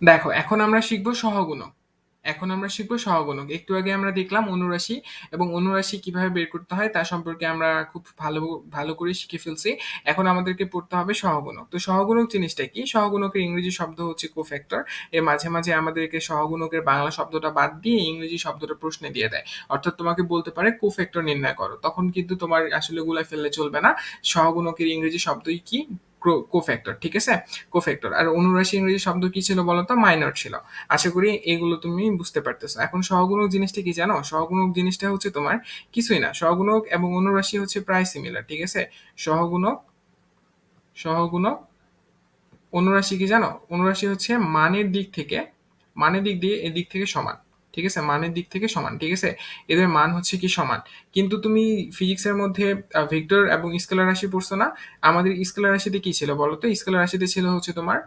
দেখো, এখন আমরা শিখব সহগুণক। এখন আমরা শিখব সহগুণক। একটু আগে আমরা দেখলাম অনুরাশি এবং অনুরাশি কীভাবে বের করতে হয় তা সম্পর্কে আমরা খুব ভালো ভালো করে শিখে ফেলছি। এখন আমাদেরকে পড়তে হবে সহগুণক। তো সহগুণক জিনিসটা কি? সহগুণকের ইংরেজি শব্দ হচ্ছে কোফ্যাক্টর এর মাঝে মাঝে আমাদেরকে সহগুণকের বাংলা শব্দটা বাদ দিয়ে ইংরেজি শব্দটা প্রশ্নে দিয়ে দেয়। অর্থাৎ তোমাকে বলতে পারে কোফ্যাক্টর নির্ণয় করো। তখন কিন্তু তোমার আসলে গুলা ফেললে চলবে না। সহগুণকের ইংরেজি শব্দই কি? কোফ্যাক্টর ঠিক আছে? কোফ্যাক্টর আর অনুরাশি ইংরেজি শব্দ কি ছিল বলতো? মাইনর ছিল। আশা করি এগুলো তুমি বুঝতে পারতেছো। এখন সহগুণক জিনিসটা কি জানো? সহগুণক জিনিসটা হচ্ছে তোমার কিছুই না। সহগুণক এবং অনুরাশি হচ্ছে প্রায় সিমিলার ঠিক আছে? সহগুণক সহগুণক, অনুরাশি কি জানো? অনুরাশি হচ্ছে মানের দিক থেকে, মানের দিক দিয়ে এদিক থেকে সমান। ঠিক আছে? মানের দিক থেকে সমান, ঠিক আছে? এদের মান হচ্ছে কি সমান? কিন্তু তুমি ফিজিক্সের মধ্যে ভেক্টর এবং স্কেলার রাশি পড়ছো না? আমাদের স্কেলার রাশিতে কি ছিল বলো তো স্কেলার রাশিতে ছিল হচ্ছে তোমার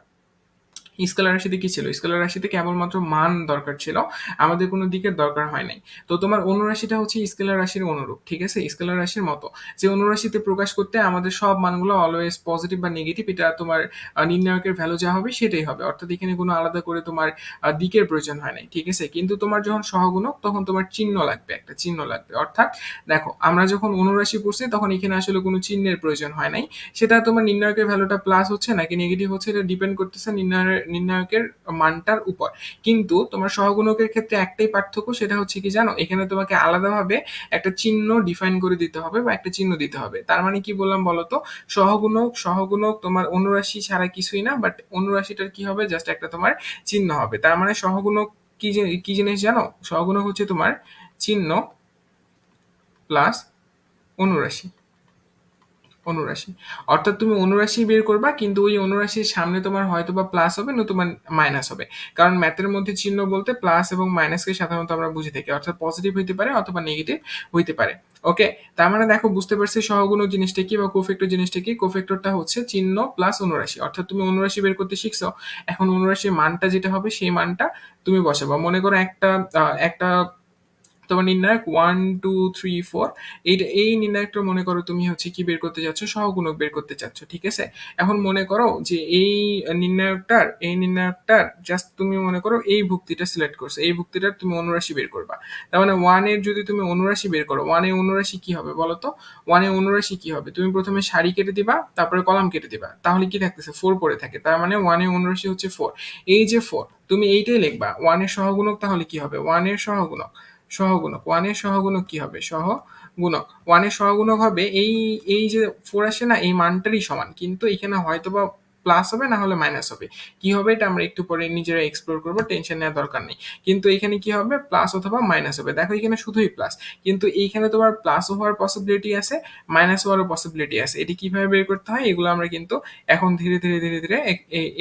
স্কেলার রাশিতে কি ছিল? স্কেলার রাশিতে কেবলমাত্র মান দরকার ছিল, আমাদের কোনো দিকের দরকার হয় নাই। তো তোমার অনুরাশিটা হচ্ছে স্কেলার রাশির অনুরূপ, ঠিক আছে? স্কেলার রাশির মতো। যে অনুরাশিতে প্রকাশ করতে আমাদের সব মানগুলো অলওয়েজ পজিটিভ বা নেগেটিভ এটা তোমার নির্ণায়কের ভ্যালু যা হবে সেটাই হবে। অর্থাৎ এখানে কোনো আলাদা করে তোমার দিকের প্রয়োজন হয় নাই, ঠিক আছে? কিন্তু তোমার যখন সহগুণক, তখন তোমার চিহ্ন লাগবে, একটা চিহ্ন লাগবে। অর্থাৎ দেখো, আমরা যখন অনুরাশি পড়ছি, তখন এখানে আসলে কোনো চিহ্নের প্রয়োজন হয় নাই। সেটা তোমার নির্ণায়কের ভ্যালুটা প্লাস হচ্ছে নাকি নেগেটিভ হচ্ছে, এটা ডিপেন্ড করতেছে নির্ণয়ের নির্ণায়কের মানটার উপর। কিন্তু তোমার সহগুণকের ক্ষেত্রে একটাই পার্থক্য সেটা হচ্ছে কি জানো? এখানে তোমাকে আলাদাভাবে একটা চিহ্ন ডিফাইন করে দিতে হবে বা একটা চিহ্ন দিতে হবে। তার মানে কি বললাম বলতো? সহগুণক সহগুণক তোমার অনুরাশি ছাড়া কিছুই না বাট অনুরাশিটার কি হবে? জাস্ট একটা তোমার চিহ্ন হবে। তার মানে সহগুণক কি কি জিনিস জানো? সহগুণক হচ্ছে তোমার চিহ্ন প্লাস অনুরাশি। অনুরাশি। অর্থাৎ তুমি অনুরাশি বের করবা, কিন্তু ওই অনুরাশির সামনে তোমার হয়তো বা প্লাস হবে নতুবা মাইনাস হবে। কারণ ম্যাথের মধ্যে চিহ্ন বলতে প্লাস এবং মাইনাসকে সাধারণত আমরা বুঝে থাকি। অর্থাৎ পজিটিভ হইতে পারে অথবা নেগেটিভ হইতে পারে। ওকে তার মানে দেখো, বুঝতে পারছি সহগুণ জিনিসটা কি বা কোফেক্টর জিনিসটা কি? কোফেক্টরটা হচ্ছে চিহ্ন প্লাস অনুরাশি। অর্থাৎ তুমি অনুরাশি বের করতে শিখছো, এখন অনুরাশির মানটা যেটা হবে, সেই মানটা তুমি বসাবো। মনে করো একটা একটা তোমার নির্ণায়ক ওয়ান টু থ্রি ফোর এইটা এই নির্ণায়কটা মনে করো তুমি হচ্ছে কি বের করতে যাচ্ছ, সহগুণক বের করতে চাচ্ছ, ঠিক আছে? এখন মনে করো যে এই নির্ণায়কটার এই নির্ণায়কটার জাস্ট তুমি মনে করো এই ভুক্তিটা সিলেক্ট করছ, এই ভুক্তিটার তুমি অনুরাশি বের করবা। তার মানে ওয়ানের যদি তুমি অনুরাশি বের করো ওয়ানে অনুরাশি কি হবে বলো তো? ওয়ানে অনুরাশি কি হবে? তুমি প্রথমে সারি কেটে দিবা, তারপরে কলাম কেটে দিবা, তাহলে কি থাকতেছে? ফোর পড়ে থাকে, তার মানে ওয়ানে অনুরাশি হচ্ছে ফোর এই যে ফোর তুমি এইটাই লিখবা ওয়ানের সহগুণক তাহলে কি হবে? ওয়ানের সহগুণক। সহগুণক। ওয়ানের সহগুণক কি হবে? সহ গুণক ওয়ানের সহগুণক হবে এই এই যে ফোর আসে না, এই মানটারই সমান। কিন্তু এখানে হয়তো বা প্লাস হবে, না হলে মাইনাস হবে। কি হবে এটা আমরা একটু পরে নিজেরা এক্সপ্লোর করব টেনশন নেওয়ার দরকার নেই। কিন্তু এখানে কি হবে? প্লাস অথবা মাইনাস হবে। দেখো এখানে শুধুই প্লাস কিন্তু এইখানে তোমার প্লাস হওয়ার পসিবিলিটি আছে মাইনাস হওয়ারও পসিবিলিটি আছে। এটি কীভাবে বের করতে হয়? এগুলো আমরা কিন্তু এখন ধীরে ধীরে ধীরে ধীরে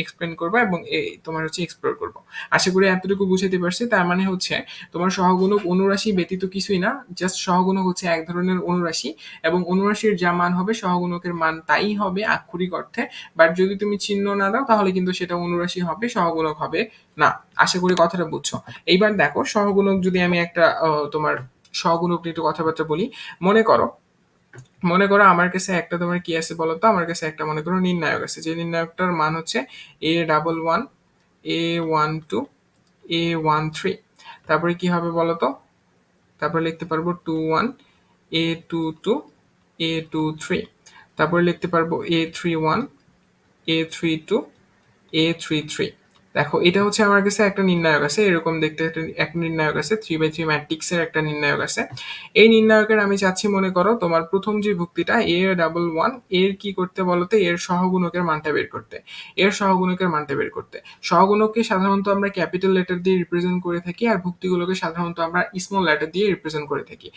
এক্সপ্লেন করব এবং তোমার হচ্ছে এক্সপ্লোর করব। আশা করি এতটুকু বুঝাতে পারছি। তার মানে হচ্ছে তোমার সহগুণক অনুরাশি ব্যতীত কিছুই না জাস্ট সহগুণক হচ্ছে এক ধরনের অনুরাশি এবং অনুরাশির যা মান হবে, সহগুণকের মান তাই হবে আক্ষরিক অর্থে। বাট যদি তুমি তুমি চিহ্ন না দাও, তাহলে কিন্তু সেটা অনুরাশি হবে, সহগুণক হবে না। আশা করি কথাটা বুঝছ। এইবার দেখো, সহগুণক যদি আমি একটা তোমার সহগুণক নিয়ে একটু কথাবার্তা বলি, মনে করো মনে করো আমার কাছে একটা তোমার কি আছে বলো তো? আমার কাছে একটা মনে করো নির্ণায়ক আছে। যে নির্ণায়কটার মান হচ্ছে A double one A one two A one three তারপরে কি হবে বলো তো? তারপরে লিখতে পারব two one A two two A two three তারপরে লিখতে পারব A three one a three to a three three দেখো, এটা হচ্ছে আমার কাছে একটা নির্ণায়ক আছে, এরকম দেখতে একটা একটা নির্ণায়ক আছে থ্রি বাই থ্রি ম্যাট্রিক্সের একটা নির্ণায়ক আছে। এই নির্ণায়কের আমি চাচ্ছি, মনে করো, তোমার প্রথম যে ভুক্তিটা এ ডাবল ওয়ানের কি করতে বলতে? এর সহগুণকের মানটা বের করতে। এর সহগুণকের মানটা বের করতে। সহগুণককে সাধারণত আমরা ক্যাপিটাল লেটার দিয়ে রিপ্রেজেন্ট করে থাকি, আর ভুক্তিগুলোকে সাধারণত আমরা স্মল লেটার দিয়ে রিপ্রেজেন্ট করে থাকি।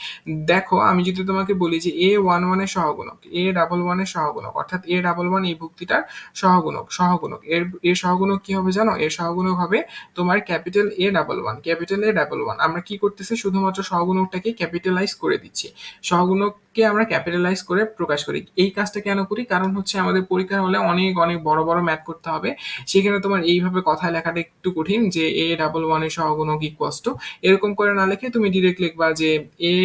দেখো, আমি যদি তোমাকে বলি যে এ ওয়ান ওয়ানের সহগুণক এ ডাবল ওয়ানের সহগুণক, অর্থাৎ এ ডাবল ওয়ান এই ভুক্তিটার সহগুণক সহগুণক। এর এর সহগুণক কি হবে জানো? এর সহগুণক হবে তোমার capital A double one capital A double one আমরা কি করতেছি? শুধুমাত্র সহগুণকটাকে ক্যাপিটালাইজ করে দিচ্ছি। সহগুণক কে আমরা ক্যাপিটালাইজ করে প্রকাশ করি। এই কাজটা কেন করি? কারণ হচ্ছে আমাদের পরীক্ষা হলে অনেক অনেক বড় বড় ম্যাথ করতে হবে। সেখানে তোমার এইভাবে কথায় লেখাটা একটু কঠিন যে এ ডাবল ওয়ানের সহগুণক ইকুয়াস টু এরকম করে না লিখে তুমি ডিরেক্ট লিখবা যে এ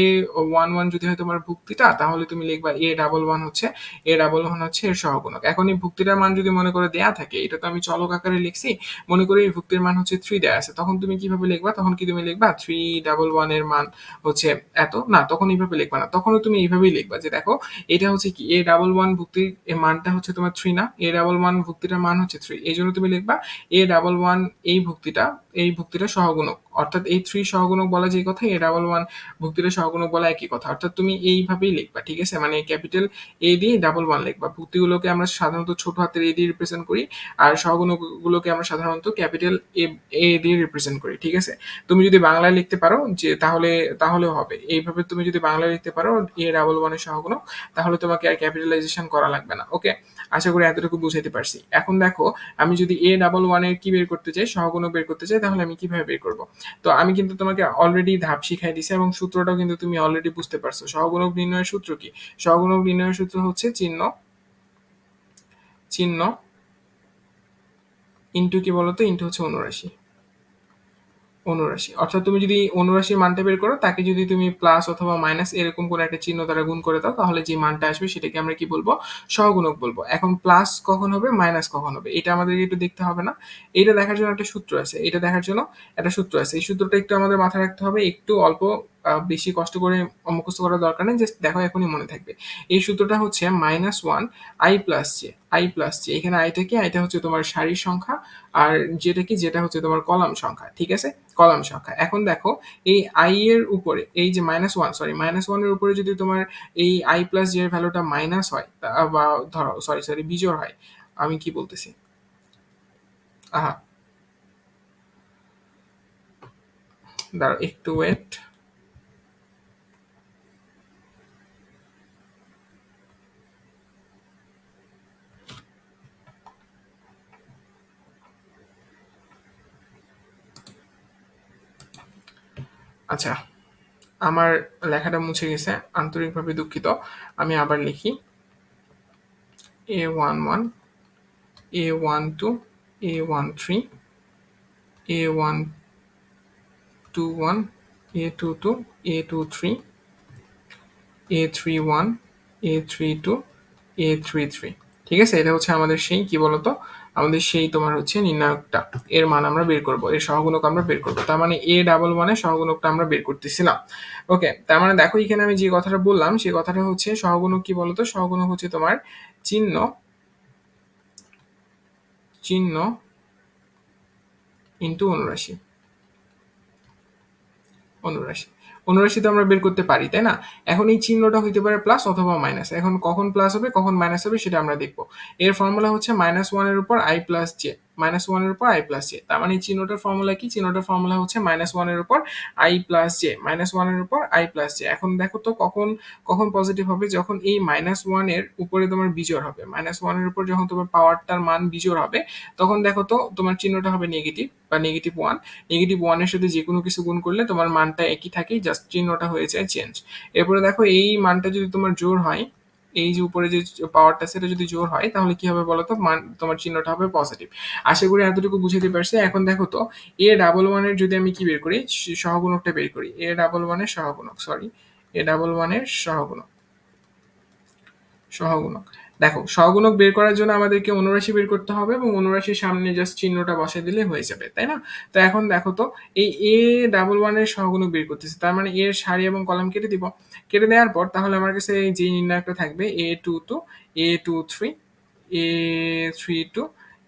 ওয়ান ওয়ান যদি হয় তোমার ভুক্তিটা, তাহলে তুমি লিখবা এ ডাবল ওয়ান হচ্ছে এ ডাবল ওয়ান হচ্ছে এর সহগুণক। এখন এই ভুক্তিটার মান যদি মনে করে দেয়া থাকে, এটা তো আমি চলক আকারে লিখছি, মনে করি এই ভুক্তির মান হচ্ছে থ্রি দেয়া আছে, তখন তুমি কীভাবে লিখবা? তখন কি তুমি লিখবা? থ্রি ডাবল ওয়ানের মান হচ্ছে এত? না, তখন এইভাবে লিখবা না। তখনও তুমি এইভাবেই লিখবা যে দেখো, এটা হচ্ছে কি? এ ডাবল ওয়ান ভুক্তির মানটা হচ্ছে তোমার থ্রি না। এ ডাবল ওয়ান ভুক্তিটার মান হচ্ছে থ্রি এই জন্য তুমি লিখবা এ ডাবল ওয়ান এই ভুক্তিটা এই ভুক্তিটা সহগুণক। অর্থাৎ এই থ্রি সহগুণক বলা যে কথা এ ডাবল ওয়ান ভুক্তিটা সহগুণক বলা একই কথা। অর্থাৎ তুমি এইভাবেই লিখবা, ঠিক আছে? মানে ক্যাপিটাল এ দিয়ে ডাবল ওয়ান লিখবা। ভুক্তিগুলোকে আমরা সাধারণত ছোট হাতের এ দিয়ে রিপ্রেজেন্ট করি, আর সহগুণকগুলোকে আমরা সাধারণত ক্যাপিটাল এ এ দিয়ে রিপ্রেজেন্ট করি, ঠিক আছে? তুমি যদি বাংলায় লিখতে পারো যে তাহলে তাহলেও হবে। এইভাবে তুমি যদি বাংলায় লিখতে পারো এ ডাবল ওয়ানের সহগুণক, তাহলে তোমাকে আর ক্যাপিটালাইজেশন করা লাগবে না ওকে আশা করি এতটুকু বুঝাইতে পারছি। এখন দেখো, আমি যদি এ ডাবল ওয়ানের কি বের করতে চাই সহগুণক বের করতে চাই, তাহলে আমি কীভাবে বের করব? তো আমি কিন্তু তোমাকে অলরেডি ধাপ শিখাই দিছি এবং সূত্রটাও কিন্তু তুমি অলরেডি বুঝতে পারছ। সহগুণক নির্ণয়ের সূত্র কি? সহগুণক নির্ণয়ের সূত্র হচ্ছে চিহ্ন চিহ্ন ইন্টু কি বলতো? ইন্টু হচ্ছে অনুরাশি অনুরাশি। অর্থাৎ তুমি যদি অনুরাশির মানটা বের করো, তাকে যদি তুমি প্লাস অথবা মাইনাস এরকম কোনো একটা চিহ্ন দ্বারা গুণ করে দাও, তাহলে যে মানটা আসবে সেটাকে আমরা কি বলব? সহগুণক বলব। এখন প্লাস কখন হবে? মাইনাস কখন হবে? এটা আমাদেরকে একটু দেখতে হবে না? এটা দেখার জন্য একটা সূত্র আছে। এটা দেখার জন্য একটা সূত্র আছে। এই সূত্রটা একটু আমাদের মাথায় রাখতে হবে। একটু অল্প বেশি কষ্ট করে মুখস্থ করার দরকার নেই জাস্ট দেখো এখনই মনে থাকবে। এই সূত্রটা হচ্ছে minus one I plus J I plus J এখানে আইটা কি আইটা হচ্ছে তোমার সারির সংখ্যা, আর যেটা কি? যেটা হচ্ছে তোমার কলাম সংখ্যা, ঠিক আছে? কলাম সংখ্যা। এখন দেখো, এই আই এর উপরে, এই যে মাইনাস ওয়ান সরি মাইনাস ওয়ানের উপরে যদি তোমার এই আই প্লাস জে এর ভ্যালুটা মাইনাস হয় বা ধরো সরি সরি বিজোড় হয়, আমি কি বলতেছি? আহা। দাঁড়াও, একটু ওয়েট আচ্ছা আমার লেখাটা মুছে গেছে, আন্তরিকভাবে দুঃখিত। আমি আবার লিখি। A one one A one two A one three A one two one A two two A two three A three one A three two A three three ঠিক আছে? এটা হচ্ছে আমাদের সেই, কি বলতো? আমাদের সেই তোমার হচ্ছে নির্ণায়কটা। এর মান আমরা বের করব। এর সহগুণক আমরা বের করব। তার মানে এ ডাবল ওয়ানের সহগুণকটা আমরা বের করতেছিলাম। ওকে তার মানে দেখো এখানে আমি যে কথাটা বললাম সেই কথাটা হচ্ছে সহগুণক কি বলতো? সহগুণক হচ্ছে তোমার চিহ্ন চিহ্ন ইন্টু অনুরাশি। অনুরাশি। অনুরাশি তো আমরা বের করতে পারি, তাই না? এখন এই চিহ্নটা হইতে পারে প্লাস অথবা মাইনাস এখন কখন প্লাস হবে, কখন মাইনাস হবে সেটা আমরা দেখব। এর ফর্মুলা হচ্ছে মাইনাস ওয়ানের উপর আই প্লাস জে মাইনাস ওয়ানের উপর আই প্লাস জে তার মানে চিহ্নটার ফর্মুলা কি? চিহ্নটার ফর্মুলা হচ্ছে মাইনাস ওয়ানের উপর আই প্লাস জে মাইনাস ওয়ানের উপর আই প্লাস জে এখন দেখো তো কখন কখন পজিটিভ হবে? যখন এই মাইনাস ওয়ানের উপরে তোমার বিজোর হবে। মাইনাস ওয়ানের উপর যখন তোমার পাওয়ারটার মান বিজোর হবে, তখন দেখো তো তোমার চিহ্নটা হবে নেগেটিভ বা নেগেটিভ ওয়ান নেগেটিভ ওয়ানের সাথে যে কোনো কিছু গুণ করলে তোমার মানটা একই থাকে জাস্ট চিহ্নটা হয়ে যায় চেঞ্জ এরপরে দেখো এই মানটা যদি তোমার জোর হয় এই যে উপরে যে পাওয়ারটা সেটা যদি জোর হয়, তাহলে কি হবে বলতো? মান, তোমার চিহ্নটা হবে পজিটিভ আশা করি এতটুকু বুঝাতে পারছি। এখন দেখো তো এ ডাবল ওয়ানের যদি আমি কি বের করি? সহগুণকটা বের করি। এ ডাবল ওয়ানের সহগুণক সরি এ ডাবল ওয়ানের সহগুণক। সহগুণক। দেখো, সহগুণক বের করার জন্য আমাদেরকে অনুরাশি বের করতে হবে এবং অনুরাশির সামনে জাস্ট চিহ্নটা বসে দিলে হয়ে যাবে, তাই না? তো এখন দেখো তো, এই এ ডাবল ওয়ানের সহগুণক বের করতেছে, তার মানে এর সারি এবং কলাম কেটে দিব। কেটে দেওয়ার পর তাহলে আমার কাছে এই যে নির্ণায়কটা থাকবে A two two A two three A three two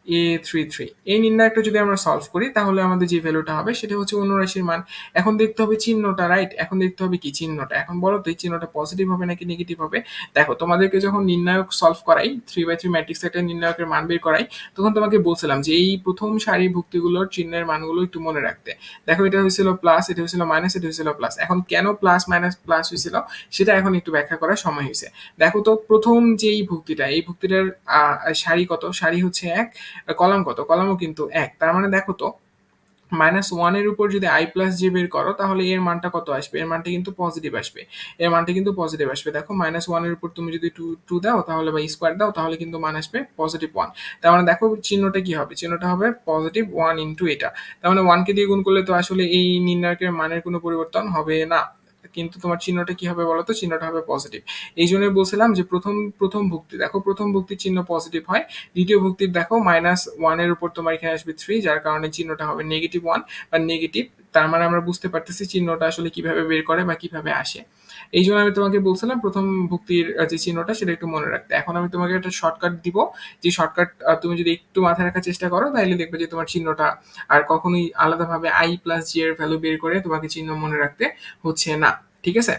A three three এই নির্ণায়কটা যদি আমরা সলভ করি, তাহলে আমাদের যে ভ্যালুটা হবে সেটা হচ্ছে অনুরাশির মান। এখন দেখতে হবে চিহ্নটা রাইট এখন দেখতে হবে কি চিহ্নটা? এখন বলো তো এই চিহ্নটা পজিটিভ হবে নাকি নেগেটিভ হবে? দেখো, তোমাদেরকে যখন নির্ণায়ক সলভ করাই থ্রি বাই থ্রি ম্যাট্রিক্স একটা নির্ণায়কের মান বের করাই, তখন তোমাকে বলছিলাম যে এই প্রথম সারি ভুক্তিগুলোর চিহ্নের মানগুলো একটু মনে রাখতে। দেখো, এটা হয়েছিল প্লাস এটা হয়েছিল মাইনাস এটা হয়েছিল প্লাস এখন কেন প্লাস মাইনাস প্লাস হয়েছিল সেটা এখন একটু ব্যাখ্যা করার সময় হয়েছে। দেখো তো প্রথম যে এই ভুক্তিটা, এই ভুক্তিটার সারি কত? সারি হচ্ছে এক। কলাম কত? কলামও কিন্তু এক। তার মানে দেখো তো মাইনাস ওয়ানের উপর যদি আই প্লাস জে বের করো, তাহলে এর মানটা কত আসবে? এর মানটা কিন্তু পজিটিভ আসবে। এর মানটা কিন্তু পজিটিভ আসবে। দেখো মাইনাস ওয়ানের উপর তুমি যদি টু টু দাও, তাহলে বা স্কোয়ার দাও, তাহলে কিন্তু মান আসবে পজিটিভ ওয়ান তার মানে দেখো চিহ্নটা কি হবে? চিহ্নটা হবে পজিটিভ ওয়ান ইন্টু এটা। তার মানে ওয়ানকে দিয়ে গুণ করলে তো আসলে এই নির্ণায়কের মানের কোনো পরিবর্তন হবে না। কিন্তু তোমার চিহ্নটা কি হবে বলো তো চিহ্নটা হবে পজিটিভ এই জন্যই বলছিলাম যে প্রথম প্রথম ভুক্তি, দেখো প্রথম ভুক্তির চিহ্ন পজিটিভ হয়। দ্বিতীয় ভুক্তির দেখো মাইনাস ওয়ানের উপর তোমার এখানে আসবে থ্রি যার কারণে চিহ্নটা হবে নেগেটিভ ওয়ান বা নেগেটিভ তার মানে আমরা বুঝতে পারতেছি চিহ্নটা আসলে কীভাবে বের করে বা কীভাবে আসে। এই জন্য আমি তোমাকে বলছিলাম প্রথম ভক্তির যে চিহ্নটা সেটা একটু মনে রাখতে। এখন আমি তোমাকে একটা শর্টকাট দিব। যে শর্টকাট তুমি যদি একটু মাথায় রাখার চেষ্টা করো তাহলে দেখবে যে তোমার চিহ্নটা আর কখনোই আলাদাভাবে আই প্লাস জি এর ভ্যালু বের করে তোমাকে চিহ্ন মনে রাখতে হচ্ছে না। ঠিক আছে?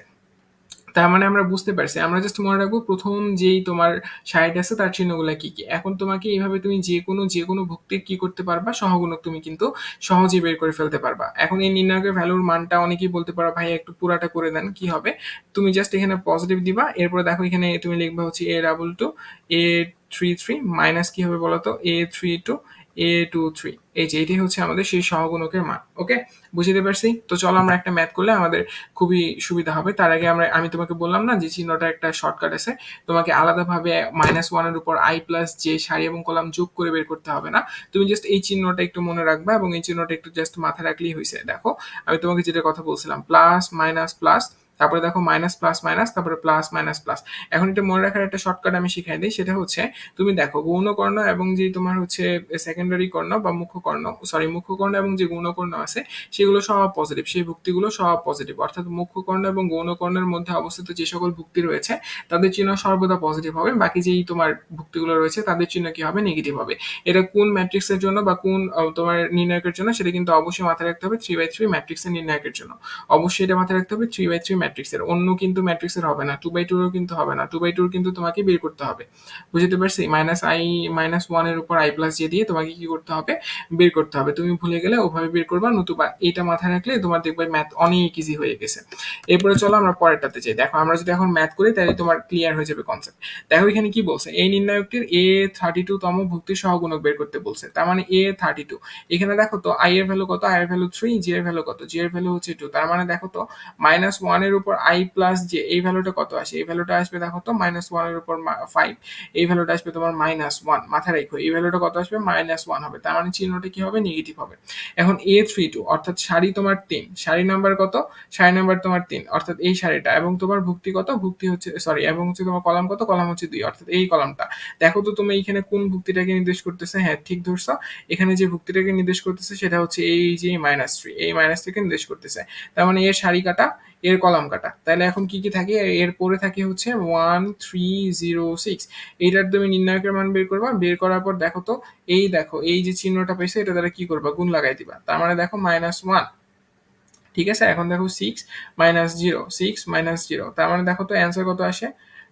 তার মানে আমরা বুঝতে পারছি। আমরা জাস্ট মনে রাখব প্রথম যেই তোমার সাইড আছে তার চিহ্নগুলো কি কি। এখন তোমাকে এইভাবে তুমি যে কোনো যে কোনো ভুক্তির কি করতে পারবা, সহগুণক তুমি কিন্তু সহজেই বের করে ফেলতে পারবা। এখন এই নির্ণায়কের ভ্যালুর মানটা অনেকেই বলতে পারো, ভাই, একটু পুরাটা করে দেন, কি হবে? তুমি জাস্ট এখানে পজিটিভ দিবা, এরপরে দেখো এখানে তুমি লিখবা হচ্ছে A double two A three three minus কি হবে বলতো? A three two A two three এই যে এটি হচ্ছে আমাদের সেই সহগুণকের মান ওকে বুঝতে পারছি? তো চলো আমরা একটা ম্যাথ করলে আমাদের খুবই সুবিধা হবে। তার আগে আমরা, আমি তোমাকে বললাম না যে চিহ্নটা একটা শর্টকাট আছে? তোমাকে আলাদাভাবে মাইনাস ওয়ানের উপর আই প্লাস যে সারি এবং কলাম যোগ করে বের করতে হবে না। তুমি জাস্ট এই চিহ্নটা একটু মনে রাখবা এবং এই চিহ্নটা একটু জাস্ট মাথায় রাখলেই হয়েছে দেখো, আমি তোমাকে যেটা কথা বলছিলাম প্লাস মাইনাস প্লাস তারপরে দেখো মাইনাস প্লাস মাইনাস তারপরে প্লাস মাইনাস প্লাস এখন এটা মনে রাখার একটা শর্টকাট আমি শিখাই দিই, সেটা হচ্ছে তুমি দেখো গৌণকর্ণ এবং যে তোমার হচ্ছে সেকেন্ডারি কর্ণ বা মুখ্য কর্ণ সরি মুখ্য কর্ণ এবং যে গৌণকর্ণ আছে, সেগুলো সব পজিটিভ সেই ভুক্তিগুলো সব পজিটিভ অর্থাৎ মুখ্য কর্ণ এবং গৌণকর্ণের মধ্যে অবস্থিত যে সকল ভুক্তি রয়েছে, তাদের চিহ্ন সর্বদা পজিটিভ হবে, বাকি যেই তোমার ভুক্তিগুলো রয়েছে, তাদের চিহ্ন কি হবে? নেগেটিভ হবে। এটা কোন ম্যাট্রিক্সের জন্য বা কোন তোমার নির্ণায়কের জন্য, সেটা কিন্তু অবশ্যই মাথায় রাখতে হবে থ্রি বাই থ্রি ম্যাট্রিক্সের নির্ণায়কের জন্য। অবশ্যই এটা মাথায় রাখতে হবে থ্রি বাই থ্রি ম্যাট্রিক্সের অন্য কিন্তু ম্যাট্রিক্সের হবে না টু বাই টুরও কিন্তু হবে না টু বাই টুর কিন্তু তোমাকে বের করতে হবে। বুঝতে পারছি? মাইনাস আই মাইনাস ওয়ানের উপর আই প্লাস জে দিয়ে তোমাকে কি করতে হবে? বের করতে হবে। তুমি ভুলে গেলে ওভাবে বের করবা, নতুবা এটা মাথায় রাখলে তোমার দেখবে ম্যাথ অনেক ইজি হয়ে গেছে। এরপরে চলো আমরা পরেরটাতে যাই। দেখো, আমরা যদি এখন ম্যাথ করি, তাহলে তোমার ক্লিয়ার হয়ে যাবে কনসেপ্ট দেখো, এখানে কি বলছে? এই নির্ণায়কটির এ থার্টি টু তম ভুক্তি সহগুণক বের করতে বলছে। তার মানে এ থার্টি টু এখানে দেখো তো আই এর ভ্যালু কত? আই এর ভ্যালু থ্রি জি এর ভ্যালু কত? জি এর ভ্যালু হচ্ছে টু তার মানে দেখো তো মাইনাস ওয়ানের উপর আই প্লাস জে এই ভ্যালুটা কত আসে? এই ভ্যালুটা আসবে দেখো তো মাইনাস ওয়ানের উপর ফাইভ এই ভ্যালুটা আসবে তোমার মাইনাস ওয়ান মাথায় রেখো, এই ভ্যালুটা কত আসবে? মাইনাস ওয়ান হবে। তার মানে চিহ্নটা কি হবে? নেগেটিভ হবে। এখন এ থ্রি টু অর্থাৎ সারি তোমার তিন। সারি নাম্বার কত? সারি নাম্বার তোমার তিন। অর্থাৎ এই সারিটা। এবং তোমার ভুক্তি কত? ভুক্তি হচ্ছে সরি এবং হচ্ছে তোমার কলাম কত? কলাম হচ্ছে দুই। অর্থাৎ এই কলামটা। দেখো তো তুমি এইখানে কোন ভুক্তিটাকে নির্দেশ করতেছে? হ্যাঁ ঠিক ধরছো। এখানে যে ভুক্তিটাকে নির্দেশ করতেছে, সেটা হচ্ছে এই যে মাইনাস থ্রি এই মাইনাস থ্রিকে নির্দেশ করতেছে। তার মানে এর সারি কাটা এর কলাম কাটা। তাহলে এখন কি কি থাকে? এর পরে থাকে হচ্ছে ওয়ান থ্রি জিরো সিক্স এইটার তুমি নির্ণায়কের মান বের করবা। বের করার পর দেখো তো, এই দেখো, এই যে চিহ্নটা পেয়েছে এটা দ্বারা কি করবা? গুণ লাগাই দিবা। তার মানে দেখো মাইনাস ওয়ান ঠিক আছে? এখন দেখো six minus zero six minus zero তার মানে দেখো তো অ্যান্সার কত আসে?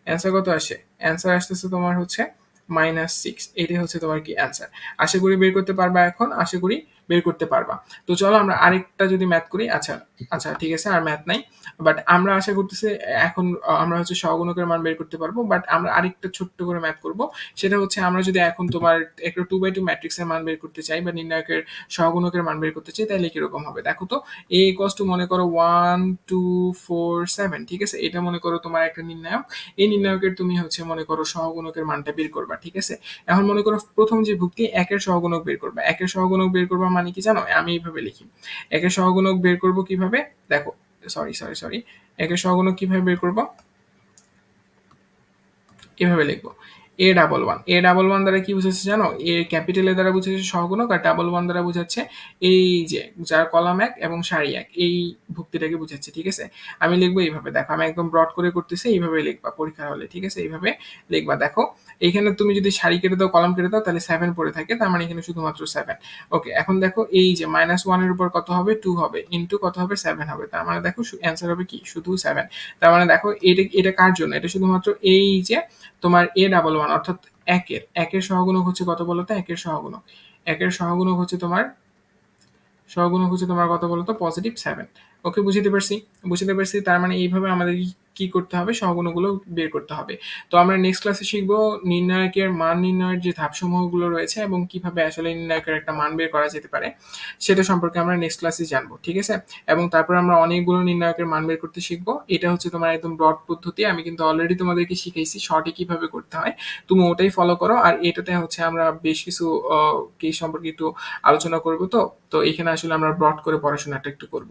অ্যান্সার কত আসে? অ্যান্সার আসতেছে তোমার হচ্ছে মাইনাস সিক্স এটাই হচ্ছে তোমার কি অ্যান্সার আশা করি বের করতে পারবা এখন। আশা করি বের করতে পারবা। তো চলো আমরা আরেকটা যদি ম্যাথ করি আচ্ছা আচ্ছা ঠিক আছে, আর ম্যাথ নাই। বাট আমরা আশা করতেছি, এখন আমরা হচ্ছে সহগুণকের মান বের করতে পারব। বাট আমরা আরেকটা ছোট্ট করে ম্যাথ করব। সেটা হচ্ছে, আমরা যদি এখন তোমার একটা টু বাই টু ম্যাট্রিক্সের মান বের করতে চাই বা নির্ণায়কের সহগুণকের মান বের করতে চাই, তাহলে কীরকম হবে? দেখো তো এ কস টু মনে করো ওয়ান টু ফোর সেভেন ঠিক আছে? এটা মনে করো তোমার একটা নির্ণায়ক। এই নির্ণায়কের তুমি হচ্ছে মনে করো সহগুণকের মানটা বের করবা, ঠিক আছে? এখন মনে করো প্রথম যে ভুক্তি, একের সহগুণক বের করবা। একের সহগুণক বের করবা মানে কি জানো? আমি এইভাবে লিখি। একে সহগুণক বের করব কীভাবে? দেখো সরি সরি সরি একে সহগুণক কীভাবে বের করব? এভাবে লিখব? A double one A double one দ্বারা কি বুঝাচ্ছে জানো? এ ক্যাপিটাল এ দ্বারা বুঝাচ্ছে সহগুণক আর ডাবল ওয়ান দ্বারা বুঝাচ্ছে এই যে যার কলাম এক এবং সারি এক। এই ভুক্তিটাকে বুঝাচ্ছে, ঠিক আছে? আমি লিখব এইভাবে, দেখো, আমি একদম ব্রড করে করতেছি, এইভাবে লিখবা, পরীক্ষা হলে, ঠিক আছে? এইভাবে লিখবা, দেখো? এইখানে তুমি যদি সারি কেটে দাও, কলাম কেটে দাও, তাহলে সেভেন পড়ে থাকে, তার মানে এখানে শুধুমাত্র সেভেন ওকে এখন দেখো, এই যে মাইনাস ওয়ানের উপর কত হবে? টু হবে। ইন্টু কত হবে? সেভেন হবে। তার মানে দেখো অ্যান্সার হবে কি? শুধু সেভেন তার মানে দেখো, এটা এটা কার জন্য? এটা শুধুমাত্র এই যে তোমার এ ডাবল ওয়ান অর্থাৎ একের। একের সহগুণক হচ্ছে কত বলতো একের সহগুণক। একের সহগুণক হচ্ছে তোমার, সহগুণক হচ্ছে তোমার কত বলতো পজিটিভ সেভেন ওকে বুঝতে পারছি? বুঝতে পারছি, তার মানে এইভাবে আমাদের কি করতে হবে, সহগুণগুলো বের করতে হবে। তো আমরা নেক্সট ক্লাসে শিখব নির্ণায়কের মান নির্ণয়ের যে ধাপসমূহগুলো রয়েছে এবং কীভাবে আসলে নির্ণায়কের একটা মান বের করা যেতে পারে, সেটা সম্পর্কে আমরা নেক্সট ক্লাসে জানব, ঠিক আছে? এবং তারপর আমরা অনেকগুলো নির্ণায়কের মান বের করতে শিখব। এটা হচ্ছে তোমার একদম ব্রড পদ্ধতি, আমি কিন্তু অলরেডি তোমাদেরকে শিখেছি শর্টে কীভাবে করতে হয়। তুমি ওটাই ফলো করো, আর এটাতে হচ্ছে আমরা বেশ কিছু কি সম্পর্কে একটু আলোচনা করব তো। তো এখানে আসলে আমরা ব্রড করে পড়াশোনাটা একটু করব।